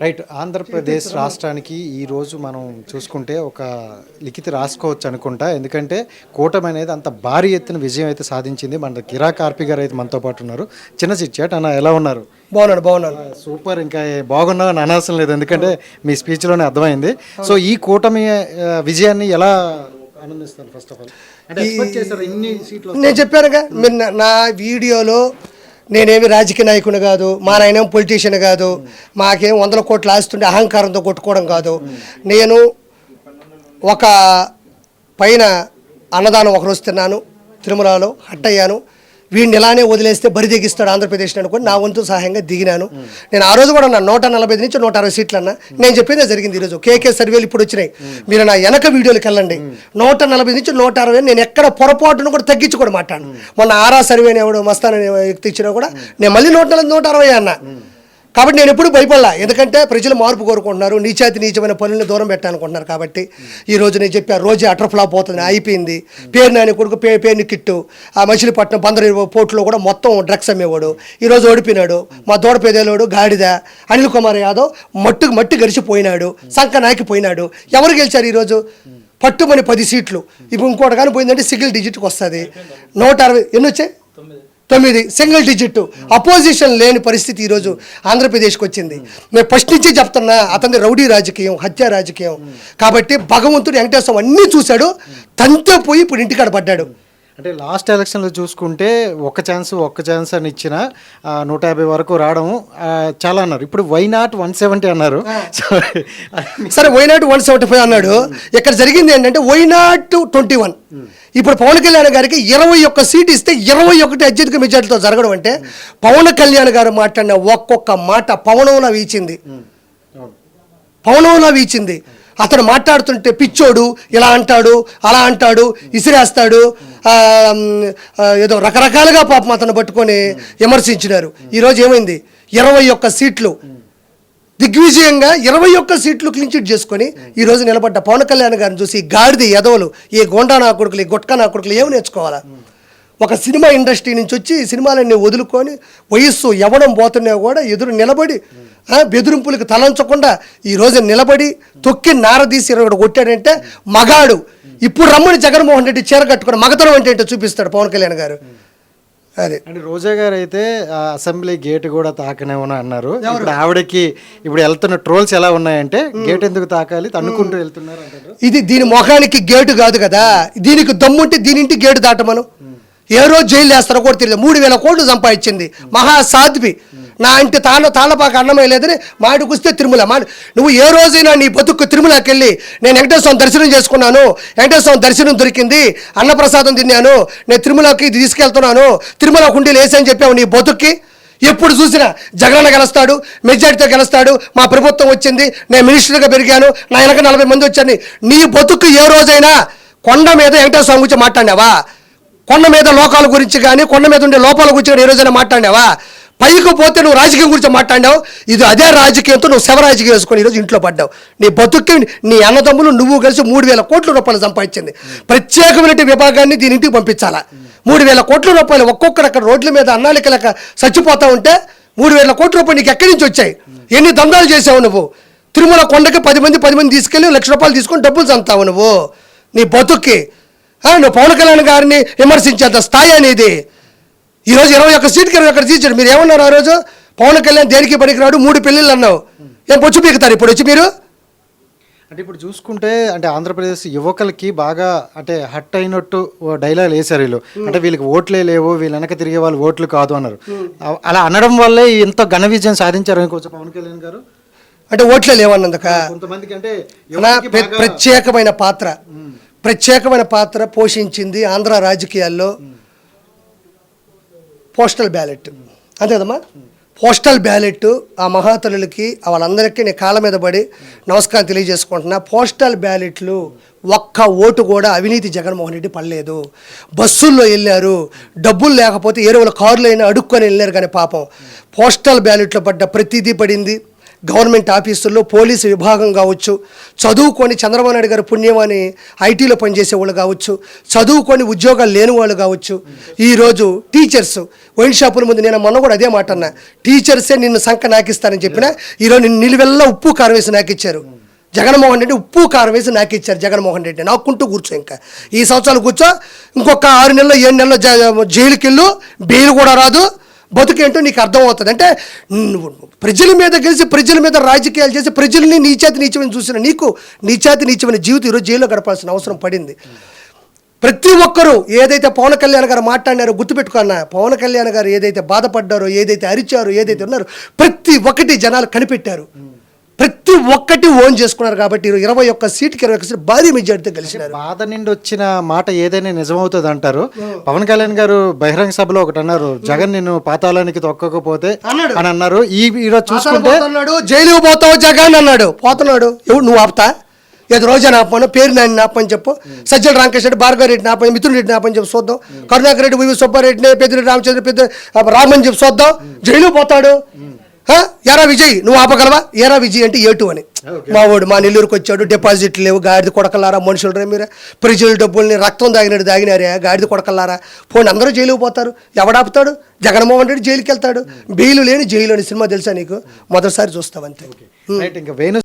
Right Andhra Pradesh రాష్ట్రానికి ఈ రోజు మనం చూసుకుంటే ఒక లిఖిత రాసుకోవచ్చు అనుకుంటా. ఎందుకంటే కూటమి అనేది అంత భారీ ఎత్తున విజయం అయితే సాధించింది మన కిరా కార్పి గారు అయితే మనతో పాటు ఉన్నారు. చిన్న చిచ్చాట్ అన్న ఎలా ఉన్నారు? బాగున్నాను బాగున్నాను. సూపర్. ఇంకా బాగున్నావు అని అనవసరం లేదు. ఎందుకంటే మీ స్పీచ్లోనే అర్థమైంది. సో ఈ కూటమి విజయాన్ని ఎలా ఆనందిస్తారు ఫస్ట్ ఆఫ్ ఆల్ నేను చెప్పానుగా మీరు నా వీడియోలో నేనేమి రాజకీయ నాయకుని కాదు మా నాయనేం పొలిటీషియన్ కాదు మాకేం వందల కోట్లు ఆస్తుండే అహంకారంతో కొట్టుకోవడం కాదు. నేను ఒక పైన అన్నదానం ఒకరోజు తిన్నాను తిరుమలలో హట్ అయ్యాను వీడిని ఇలానే వదిలేస్తే బరి దిగిస్తాడు ఆంధ్రప్రదేశ్ అనుకుని నా వంతు సహాయంగా దిగినాను. నేను ఆ రోజు కూడా నా నూట నలభై నుంచి నూట అరవై సీట్లు అన్న నేను చెప్పిందే జరిగింది ఈరోజు. కేకే సర్వేలు ఇప్పుడు వచ్చినాయి. మీరు నా వెనక వీడియోలకు వెళ్ళండి. నూట నలభై నుంచి నూట అరవై నేను ఎక్కడ పొరపాటును కూడా తగ్గించి కూడా మొన్న ఆరా సర్వే అని ఎవడు మస్తానని వ్యక్తి ఇచ్చినా కూడా నేను మళ్ళీ నూట నలభై నూట అరవై అన్నా. కాబట్టి నేను ఎప్పుడు భయపడలా. ఎందుకంటే ప్రజలు మార్పు కోరుకుంటున్నారు. నీచాతి నీచమైన పనులను దూరం పెట్టాలనుకుంటున్నారు కాబట్టి ఈ రోజు నేను చెప్పా రోజే అటర్ ఫ్లాప్ అవుతుంది అయిపోయింది పేరు నాని కొడుకు పే పేరుని కిట్టు. ఆ మచిలీపట్నం బందరు పోర్టులో కూడా మొత్తం డ్రగ్స్ అమ్మేవాడు. ఈరోజు ఓడిపోయినాడు. మా దూడ పేదేలోడు గాడిద. అనిల్ కుమార్ యాదవ్ మట్టు మట్టి గడిచిపోయినాడు. సంక నాకిపోయినాడు ఎవరు గెలిచారు ఈరోజు పట్టుమని పది సీట్లు. ఇప్పుడు ఇంకోటి కానీ పోయిందంటే సింగిల్ డిజిట్కి వస్తుంది. నూట అరవై ఎన్ని వచ్చాయి? తొమ్మిది సింగిల్ డిజిట్. అపోజిషన్ లేని పరిస్థితి ఈరోజు ఆంధ్రప్రదేశ్కి వచ్చింది. మేము ఫస్ట్ నుంచి చెప్తున్నా అతని రౌడీ రాజకీయం హత్య రాజకీయం. కాబట్టి భగవంతుడు వెంకటేశ్వరం అన్నీ చూశాడు. తంతే పోయి ఇప్పుడు ఇంటికాడ పడ్డాడు. అంటే లాస్ట్ ఎలక్షన్లో చూసుకుంటే ఒక్క ఛాన్స్ ఒక్క ఛాన్స్ అని ఇచ్చిన నూట యాభై వరకు రావడం చాలా అన్నారు. ఇప్పుడు వై నాట్ వన్ సెవెంటీ అన్నారు. సరే వైనాట్ వన్ సెవెంటీ ఫైవ్ అన్నాడు. ఇక్కడ జరిగింది ఏంటంటే వైనాట్ ట్వంటీ వన్ ఇప్పుడు పవన్ కళ్యాణ్ గారికి ఇరవై ఒక్క సీట్ ఇస్తే ఇరవై ఒకటి అత్యధిక మెజార్టీతో జరగడం అంటే పవన్ కళ్యాణ్ గారు మాట్లాడిన ఒక్కొక్క మాట పవనంలా వీచింది. పవనంలా వీచింది. అతను మాట్లాడుతుంటే పిచ్చోడు ఇలా అంటాడు అలా అంటాడు ఇసిరేస్తాడు. ఏదో రకరకాలుగా పాపం అతను పట్టుకొని విమర్శించినారు. ఈరోజు ఏమైంది? ఇరవై ఒక్క సీట్లు. దిగ్విజయంగా ఇరవై ఒక్క సీట్లు క్లీన్చిట్ చేసుకొని ఈ రోజు నిలబడ్డ పవన్ కళ్యాణ్ గారిని చూసి గాడిది గాడిద ఎదవలు ఈ గోండా నా కొడుకులు ఈ గుట్కా నా కొడుకులు ఏమి నేర్చుకోవాలా? ఒక సినిమా ఇండస్ట్రీ నుంచి వచ్చి సినిమాలన్నీ వదులుకొని వయస్సు ఎవడం పోతున్నా కూడా ఎదురు నిలబడి బెదిరింపులకు తలంచకుండా ఈ రోజు నిలబడి తొక్కి నారదీసి ఇరవై కొట్టాడంటే మగాడు ఇప్పుడు రమ్మని జగన్మోహన్ రెడ్డి చీర కట్టుకుని మగతనం అంటే ఏంటో చూపిస్తాడు పవన్ కళ్యాణ్ గారు. అది. అంటే రోజా గారు అయితే అసెంబ్లీ గేట్ కూడా తాకనేమని అన్నారు. ఇప్పుడు ఆవిడకి ఇప్పుడు వెళ్తున్న ట్రోల్స్ ఎలా ఉన్నాయంటే గేట్ ఎందుకు తాకాలి తన్నుకుంటూ వెళ్తున్నారు ఇది దీని ముఖానికి గేటు కాదు కదా. దీనికి దమ్ముంటే దీని ఇంటి గేటు దాటమను. ఏ రోజు జైలు వేస్తారో కూడా తెలియదు. మూడు వేల కోట్లు సంపాదించింది మహా సాధ్వి నా ఇంటి తాళ్ళ తాళపాక అన్నమే లేదని మాడికి వస్తే తిరుమల. మా నువ్వు ఏ రోజైనా నీ బతుకు తిరుమలకి వెళ్ళి నేను వెంకటేశ్వరం దర్శనం చేసుకున్నాను. వెంకటేశ్వరం దర్శనం దొరికింది. అన్నప్రసాదం తిన్నాను. నేను తిరుమలకి తీసుకెళ్తున్నాను. తిరుమల హుండీలు వేసని చెప్పావు నీ బతుక్కి. ఎప్పుడు చూసినా జగనన్న గెలుస్తాడు మెజార్టీతో గెలుస్తాడు. మా ప్రభుత్వం వచ్చింది. నేను మినిస్టర్గా పెరిగాను. నా వెనక నలభై మంది వచ్చాను నీ బతుకు ఏ రోజైనా కొండ మీద వెంకటేశ్వర స్వామి గురించి మాట్లాడినావా? కొండ మీద లోకాల గురించి కానీ కొండ మీద ఉండే లోపాల గురించి కానీ ఏ రోజైనా మాట్లాడినావా? పైకి పోతే నువ్వు రాజకీయం గురించి మాట్లాడావు ఇది అదే రాజకీయంతో నువ్వు శవ రాజకీయం వేసుకొని ఈరోజు ఇంట్లో పడ్డావు. నీ బతుక్కి నీ అన్నదమ్ములు నువ్వు కలిసి మూడు వేల కోట్ల రూపాయలు సంపాదించింది. ప్రత్యేకమైన విభాగాన్ని దీని ఇంటికి పంపించాలా? మూడు వేల కోట్ల రూపాయలు ఒక్కొక్కరు అక్కడ రోడ్ల మీద అన్నాలిక లెక్క చచ్చిపోతా ఉంటే మూడు వేల కోట్ల రూపాయలు నీకు ఎక్కడి నుంచి వచ్చాయి? ఎన్ని దందాలు చేసావు నువ్వు? తిరుమల కొండకి పది మంది పది మంది తీసుకెళ్ళి లక్ష రూపాయలు తీసుకొని డబ్బులు చంపుతావు నువ్వు. నీ బతుక్కి. నువ్వు పవన్ కళ్యాణ్ గారిని విమర్శించేంత స్థాయి అనేది ఈరోజు ఇరవై ఒక్క సీట్కి ఇరవై ఒక్కటి తీర్చాడు మీరు ఏమన్నారు ఆ రోజు? పవన్ కళ్యాణ్ దేనికి పనికిరాడు? మూడు పెళ్ళిళ్ళు అన్నావు. ఏం పొచ్చు పీకుతారు ఇప్పుడు వచ్చి మీరు? అంటే ఇప్పుడు చూసుకుంటే అంటే ఆంధ్రప్రదేశ్ యువకులకి బాగా అంటే హట్ అయినట్టు డైలాగ్ వేశారు వీళ్ళు. అంటే వీళ్ళకి ఓట్లే లేవు వీళ్ళ వెనక తిరిగే వాళ్ళు ఓట్లు కాదు అన్నారు. అలా అనడం వల్లే ఇంత ఘన విజయం సాధించారు అనుకోవచ్చు పవన్ కళ్యాణ్ గారు? అంటే ఓట్లే లేవన్నందుక కొంతమందికి అంటే ప్రత్యేకమైన పాత్ర. ప్రత్యేకమైన పాత్ర పోషించింది ఆంధ్ర రాజకీయాల్లో. Postal ballot. అంతే కదమ్మా? పోస్టల్ బ్యాలెట్ ఆ మహాతలులకి వాళ్ళందరికీ నేను కాళ్ళ మీద పడి నమస్కారం తెలియజేసుకుంటున్నా. పోస్టల్ బ్యాలెట్లు ఒక్క ఓటు కూడా అవినీతి జగన్మోహన్ రెడ్డి పడలేదు. బస్సుల్లో వెళ్ళారు డబ్బులు లేకపోతే ఏరువుల కారులో అయినా అడుక్కొని వెళ్ళారు కానీ పాపం. పోస్టల్ బ్యాలెట్లో పడ్డ ప్రతిదీ పడింది. గవర్నమెంట్ ఆఫీసుల్లో పోలీసు విభాగం కావచ్చు చదువుకొని చంద్రబాబు నాయుడు గారి అని ఐటీలో పనిచేసే వాళ్ళు కావచ్చు చదువుకొని ఉద్యోగాలు లేని వాళ్ళు కావచ్చు ఈరోజు టీచర్స్ వైన్ షాపుల ముందు నేను మొన్న కూడా అదే మాట అన్నా. టీచర్సే నిన్ను సంఖ నాకిస్తానని చెప్పిన ఈరోజు నిన్ను నిలువెల్లా ఉప్పు కారం వేసి నాకిచ్చారు. జగన్మోహన్ రెడ్డి ఉప్పు కారం వేసి నాకు ఇచ్చారు జగన్మోహన్ రెడ్డి. నాకుంటూ కూర్చో ఇంకా. ఈ సంవత్సరాలు కూర్చో ఇంకొక ఆరు నెలలు ఏడు నెలలు జ- జైలుకి వెళ్ళు బెయిల్ కూడా రాదు. బతుకేంటో నీకు అర్థమవుతుంది. అంటే ప్రజల మీద గెలిచి ప్రజల మీద రాజకీయాలు చేసి ప్రజల్ని నీచాతి నీచమని చూసిన నీకు నీచాతి నీచమైన జీవితం ఈరోజు జైల్లో గడపాల్సిన అవసరం పడింది. ప్రతి ఒక్కరూ ఏదైతే పవన్ కళ్యాణ్ గారు మాట్లాడినారో గుర్తుపెట్టుకున్నా పవన్ కళ్యాణ్ గారు ఏదైతే బాధపడ్డారో ఏదైతే అరిచారో ఏదైతే ఉన్నారో ప్రతి ఒక్కటి జనాలు కనిపెట్టారు. ప్రతి ఒక్కటి ఓన్ చేసుకున్నారు కాబట్టి ఇరవై ఒక్క సీటుకి ఇరవై ఒక్క సీట్ భారీ మెజార్టీతో గెలిచినారు. బాధ నిండి వచ్చిన మాట ఏదైనా నిజమవుతుంది అంటారు? పవన్ కళ్యాణ్ గారు బహిరంగ సభలో ఒకటి అన్నారు జగన్ నిన్ను పాతాళానికి తొక్కకపోతే. అని అన్నారు. ఈ ఈరోజు చూసుకుంటే జైలుకు పోతావు జగన్ అన్నాడు. పోతున్నాడు. ఎవడు నువ్వు ఆపుతా? ఏదో రోజా నాపను పేరు నాని నాపని చెప్పు. సజ్జల రామకృష్ణ రెడ్డి భార్గవ రెడ్డి నాపని మిథున్ రెడ్డి నాపని చెప్పి చూద్దాం కరుణాకర్ రెడ్డి వివి సుబ్బారెడ్డిని పెద్దిరెడ్డి రామచంద్ర పెద్ద రామని చెప్పి చూద్దాం జైలు పోతాడు? ఎరా విజయ్ నువ్వు ఆపగలవా? ఎరా విజయ్ అంటే ఏటు అని. మా వాడు మా నెల్లూరుకి వచ్చాడు డిపాజిట్లు లేవు గాడిద కొడకలారా మనుషులు రే మీరు? ప్రజల డబ్బుల్ని రక్తం దాగినట్టు దాగినారే గాడిద కొడకలారా పోనీ అందరూ జైలుకు పోతారు ఎవడాపుతాడు? జగన్మోహన్ రెడ్డి జైలుకి వెళ్తాడు బెయిల్ లేని జైలు అని సినిమా తెలుసా నీకు? మొదటిసారి చూస్తావు అంతే. ఇంకా వేణు